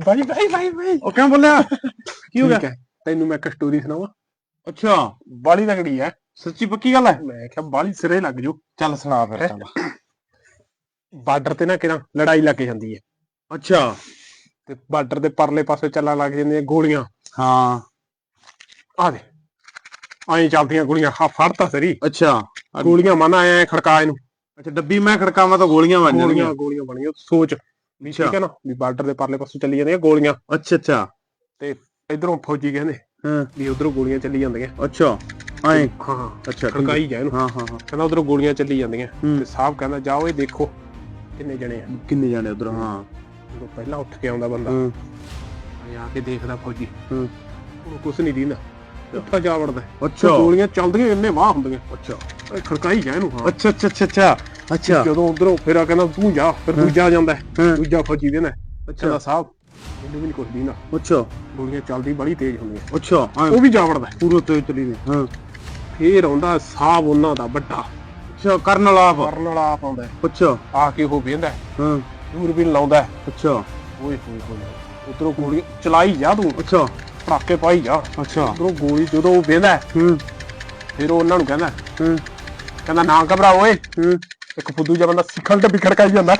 ਬਾਈ ਬਾਈ ਬਾਈ ਬਾਈ। ਉਹ ਕਿਉਂ ਬੋਲਿਆ? ਕੀ ਹੋ ਠੀਕ ਗਿਆ ਹੈ। ਤੈਨੂੰ ਮੈਂ ਇੱਕ ਸਟੋਰੀ ਸੁਣਾਵਾਂ? ਅੱਛਾ ਬਾਲੀ ਤਕੜੀ ਹੈ? ਸੱਚੀ ਪੱਕੀ ਗੱਲ ਹੈ? ਮੈਂ ਕਿਹਾ ਬਾਲੀ ਸਿਰੇ ਲੱਗ ਜੂ ਚੱਲ ਸੁਣਾ ਫਿਰ? ਚੱਲ। ਬਾਰਡਰ ਤੇ ਨਾ ਕਿਰਾਂ ਲੜਾਈ ਲੱਗ ਜਾਂਦੀ ਹੈ। ਅੱਛਾ। ਤੇ ਬਾਰਡਰ ਦੇ ਪਰਲੇ ਪਾਸੇ ਚੱਲਣ ਲੱਗ ਜਾਂਦੀਆਂ ਗੋਲੀਆਂ। ਹਾਂ। ਆ ਦੇ ਐਂ ਚੱਲਦੀਆਂ ਗੋਲੀਆਂ। ਹਾਂ ਫੜਤਾ ਸਰੀ। ਅੱਛਾ। ਗੋਲੀਆਂ ਮਨ ਆਇਆ ਖੜਕਾ ਇਹਨੂੰ। ਅੱਛਾ ਡੱਬੀ ਮੈਂ ਖੜਕਾਵਾਂ ਤਾਂ ਗੋਲੀਆਂ ਵੱਜ ਗੋਲੀਆਂ ਜਾਣਗੀਆਂ ਗੋਲੀਆਂ ਬਣੀਆਂ। ਸੋਚ। ਵੀ। ਠੀਕ ਹੈ ਨਾ ਵੀ ਬਾਰਡਰ ਦੇ ਪਰਲੇ ਪਾਸੇ ਚੱਲੀ ਜਾਂਦੀਆਂ ਗੋਲੀਆਂ। ਅੱਛਾ ਅੱਛਾ। ਇਧਰੋਂ ਫੌਜੀ ਕਹਿੰਦੇ ਹਾਂ। ਵੀ ਉਧਰੋਂ ਗੋਲੀਆਂ ਚੱਲੀ ਜਾਂਦੀਆਂ। ਅੱਛਾ ਐ ਹਾਂ ਅੱਛਾ। ਖੜਕਾਈ ਜਾ ਇਹਨੂੰ। ਹਾਂ ਹਾਂ ਹਾਂ। ਕਹਿੰਦਾ ਉਧਰੋਂ ਗੋਲੀਆਂ ਚੱਲੀ ਜਾਂਦੀਆਂ। ਤੇ ਸਾਹਿਬ ਕਹਿੰਦਾ ਜਾਓ ਇਹ ਦੇਖੋ ਕਿੰਨੇ ਜਣੇ ਆ। ਕਿੰਨੇ ਜਾਣੇ ਉਧਰ ਹਾਂ। ਜਦੋਂ ਪਹਿਲਾਂ ਉੱਠ ਕੇ ਆਉਂਦਾ ਬੰਦਾ। ਹਾਂ। ਆ ਕੇ ਦੇਖਦਾ ਫੌਜੀ। ਹੂੰ। ਉਹਨੂੰ ਕੁਛ ਨਹੀਂ ਦੀਂਦਾ। ਉੱਠਾ ਜਾ ਵੜਦਾ। ਤੇ ਅੱਛਾ ਗੋਲੀਆਂ ਚੱਲਦੀਆਂ ਇੰਨੇ ਵਾਹ ਹੁੰਦੀਆਂ। ਅੱਛਾ। ਖੜਕਾਈ ਜਾ ਇਹਨੂੰ ਹਾਂ। ਅੱਛਾ ਅੱਛਾ ਅੱਛਾ। ਅੱਛਾ। ਜਦੋਂ ਉਧਰੋਂ ਫਿਰ ਆ ਕਹਿੰਦਾ ਤੂੰ ਜਾ ਫਿਰ। ਦੂਜਾ ਜਾਂਦਾ ਹੈ। ਹਾਂ। ਦੂਜਾ ਫੌਜੀ ਦੇ ਨਾ ਅੱਛਾ। ਸਾਹਿਬ ਮੈਨੂੰ ਵੀ ਨਹੀਂ ਕੁਛ ਦੀਂਦਾ। ਅੱਛਾ। ਗੋਲੀਆਂ ਚੱਲਦੀ ਬੜੀ ਤੇਜ਼ ਹੁੰਦੀਆਂ। ਅੱਛਾ ਐਂ ਉਹ ਵੀ ਜਾ ਵੜਦਾ ਹੈ। ਪੂਰਾ ਤੇ ਚਲੀ ਨੇ ਹਾਂ। ਫੇਰ ਆਉਂਦਾ ਸਾਹਿਬ ਉਹਨਾਂ ਦਾ ਵੱਡਾ। ਅੱਛਾ ਕਰਨ ਵਾਲਾ ਆਪ। ਕਰਨ ਵਾਲਾ ਆਪ ਆਉਂਦਾ ਹੈ। ਅੱਛਾ। ਆ ਕੇ ਉਹ ਵੇਂਦਾ ਹਾਂ। ਦੂਰਬੀਨ ਲਾਉਂਦਾ ਹੈ। ਅੱਛਾ। ਓਏ ਹੋਏ ਹੋਏ ਉਧਰੋਂ ਗੋਲੀ ਚਲਾਈ ਜਾ ਤੂੰ। ਅੱਛਾ। ਪਟਾਕੇ ਪਾਈ ਜਾ। ਅੱਛਾ। ਉਧਰੋਂ ਗੋਲੀ ਜਦੋਂ ਉਹ ਵੇਂਦਾ ਹੂੰ ਫਿਰ ਉਹ ਉਹਨਾਂ ਨੂੰ ਕਹਿੰਦਾ ਹੂੰ। ਕਹਿੰਦਾ ਨਾ ਘਬਰਾ ਓਏ। ਹੂੰ। ਇੱਕ ਫੁੱਦੂ ਜਿਹਾ ਬੰਦਾ ਸਿੱਖਣ ਤੇ ਬਿਖੜ ਕਾਈ ਜਾਂਦਾ।